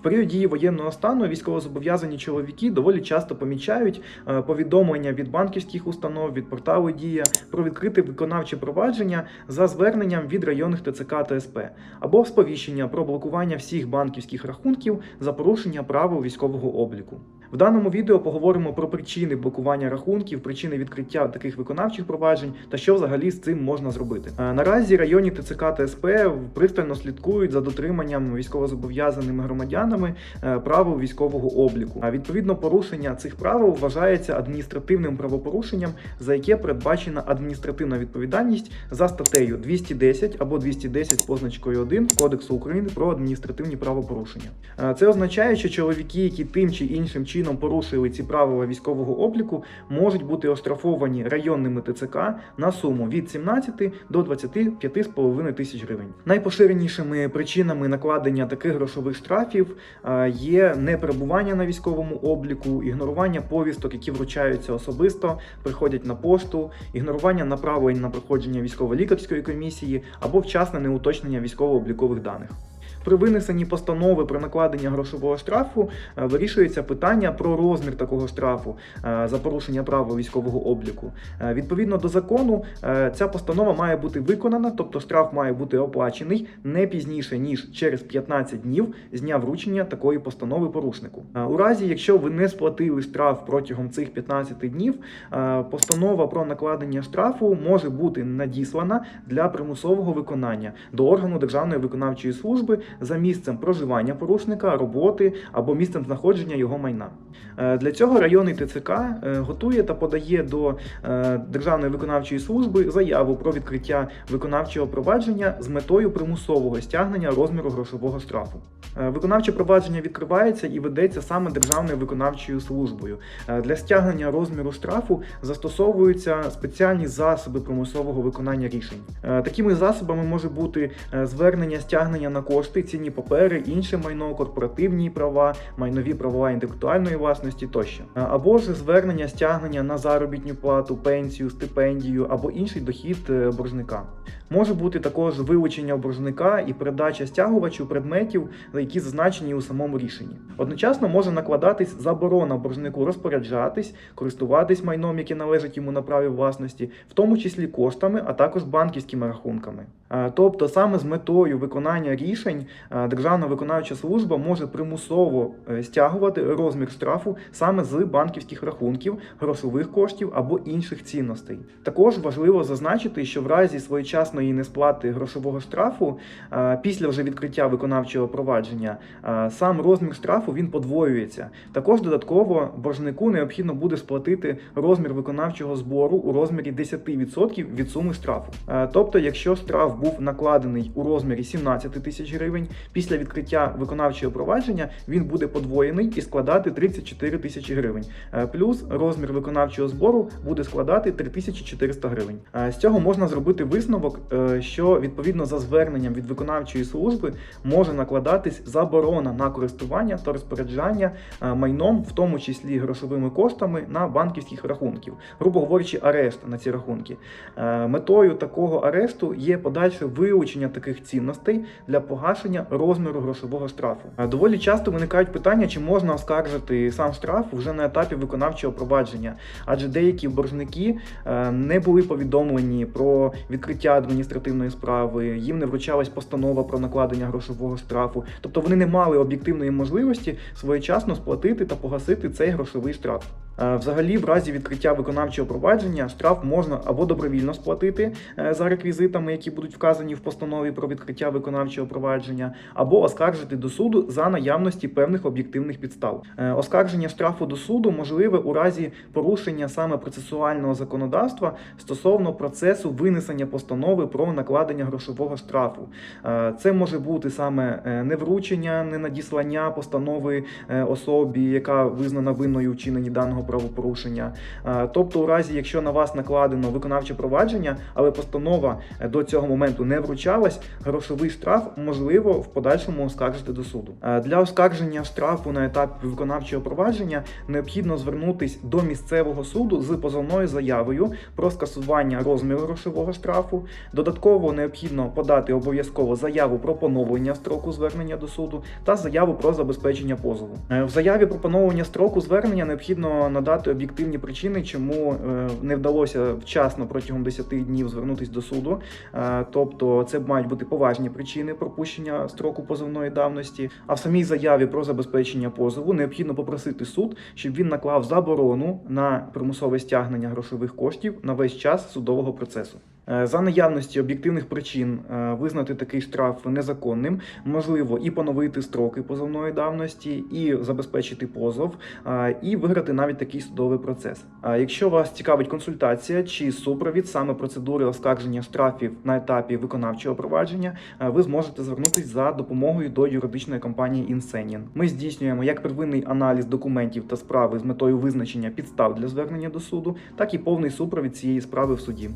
В період дії воєнного стану військовозобов'язані чоловіки доволі часто помічають е, повідомлення від банківських установ, від порталу Дія про відкрите виконавче провадження за зверненням від районних ТЦК та СП або сповіщення про блокування всіх банківських рахунків за порушення правил військового обліку. В даному відео поговоримо про причини блокування рахунків, причини відкриття таких виконавчих проваджень та що взагалі з цим можна зробити. Е, Наразі районні ТЦК та СП пристально слідкують за дотриманням військовозобов'язаними громадянами е, правил військового обліку. А відповідно порушення цих правил вважається адміністративним правопорушенням, за яке передбачена адміністративна відповідальність за статтею 210 або 210 з позначкою 1 Кодексу України про адміністративні правопорушення. Е, Це означає, що чоловіки, які тим чи іншим чином порушили ці правила військового обліку, можуть бути оштрафовані районними ТЦК на суму від 17 до 25,5 тисяч гривень. Найпоширенішими причинами накладення таких грошових штрафів е, є неперебування на військовому обліку, ігнорування повісток, які вручаються особисто, приходять на пошту, ігнорування направлень на проходження військово-лікарської комісії або вчасне неуточнення військово-облікових даних. При винесенні постанови про накладення грошового штрафу е, вирішується питання про розмір такого штрафу е, за порушення правил військового обліку. Е, Відповідно до закону, ця постанова має бути виконана, тобто штраф має бути оплачений не пізніше ніж через 15 днів з дня вручення такої постанови порушнику. У разі, якщо ви не сплатили штраф протягом цих 15 днів, постанова про накладення штрафу може бути надіслана для примусового виконання до органу Державної виконавчої служби за місцем проживання порушника, роботи або місцем знаходження його майна. Е, Для цього районний ТЦК е, готує та подає до е, Державної виконавчої служби заяву про відкриття виконавчого провадження з метою примусового стягнення розміру грошового штрафу. Виконавче провадження відкривається і ведеться саме Державною виконавчою службою. Для стягнення розміру штрафу застосовуються спеціальні засоби примусового виконання рішень. Такими засобами може бути звернення стягнення на кошти, цінні папери, інше майно, корпоративні права, майнові права інтелектуальної власності тощо, або ж звернення стягнення на заробітну плату, пенсію, стипендію або інший дохід е, боржника. Може бути також вилучення у боржника і передача стягувачу предметів, які зазначені у самому рішенні. Одночасно може накладатись заборона боржнику розпоряджатись, користуватись майном, яке належить йому на праві власності, в тому числі коштами, а також банківськими рахунками. Тобто, саме з метою виконання рішень Державна виконавча служба може примусово е, стягувати розмір штрафу саме з банківських рахунків, грошових коштів або інших цінностей. Також важливо зазначити, що в разі своєчасної несплати грошового штрафу е, після вже відкриття виконавчого провадження е, сам розмір штрафу він подвоюється. Також додатково боржнику необхідно буде сплатити розмір виконавчого збору у розмірі 10% від суми штрафу. Е, Тобто, якщо штраф був накладений у розмірі 17 тисяч гривень, після відкриття виконавчого провадження він буде подвоєний і складати 34 тисячі гривень. Плюс розмір виконавчого збору буде складати 3400 гривень. З цього можна зробити висновок, що відповідно за зверненням від виконавчої служби може накладатись заборона на користування та розпоряджання е, майном, в тому числі грошовими коштами на банківських рахунків, грубо говорячи, арешт на ці рахунки. Е, Метою такого арешту є подальше вилучення таких цінностей для погашення розміру грошового штрафу. Е, Доволі часто виникають питання, чи можна оскаржити сам штраф вже на етапі виконавчого провадження, адже деякі боржники е, не були повідомлені про відкриття адміністративної справи, їм не вручалась постанова про накладення грошового штрафу, тобто вони не мали об'єктивної можливості своєчасно сплатити та погасити цей грошовий штраф. Е, Взагалі, в разі відкриття виконавчого провадження штраф можна або добровільно сплатити е, за реквізитами, які будуть вказані в постанові про відкриття виконавчого провадження, або оскаржити до суду за наявності певних об'єктивних підстав. Е, Оскарження штрафу до суду можливе у разі порушення саме процесуального законодавства стосовно процесу винесення постанови про накладення грошового штрафу. Це може бути саме невручення, ненадіслання постанови особі, яка визнана винною вчиненні даного правопорушення. Е, Тобто, у разі, якщо на вас накладено виконавче провадження, але постанова е, до цього моменту не вручалась, грошовий штраф можливо в подальшому оскаржити до суду. Е, Для оскарження штрафу на етапі виконавчого провадження необхідно звернутись до місцевого суду з позовною заявою про скасування розміру грошового штрафу. Додатково необхідно подати обов'язково заяву про поновлення строку звернення до суду та заяву про забезпечення позову. В заяві про поновлення строку звернення необхідно надати об'єктивні причини, чому е, не вдалося вчасно протягом 10 днів звернутися до суду. Е, Тобто, це мають бути поважні причини пропущення строку позовної давності. А в самій заяві про забезпечення позову необхідно попросити суд, щоб він наклав заборону на примусове стягнення грошових коштів на весь час судового процесу. Е, За наявності об'єктивних причин е, визнати такий штраф незаконним, можливо і поновити строки позовної давності, і забезпечити позов, е, і виграти навіть такий судовий процес. Якщо вас цікавить консультація чи супровід саме процедури оскарження штрафів на етапі виконавчого провадження, ви зможете звернутися за допомогою до юридичної компанії Insenien. Ми здійснюємо як первинний аналіз документів та справи з метою визначення підстав для звернення до суду, так і повний супровід цієї справи в суді.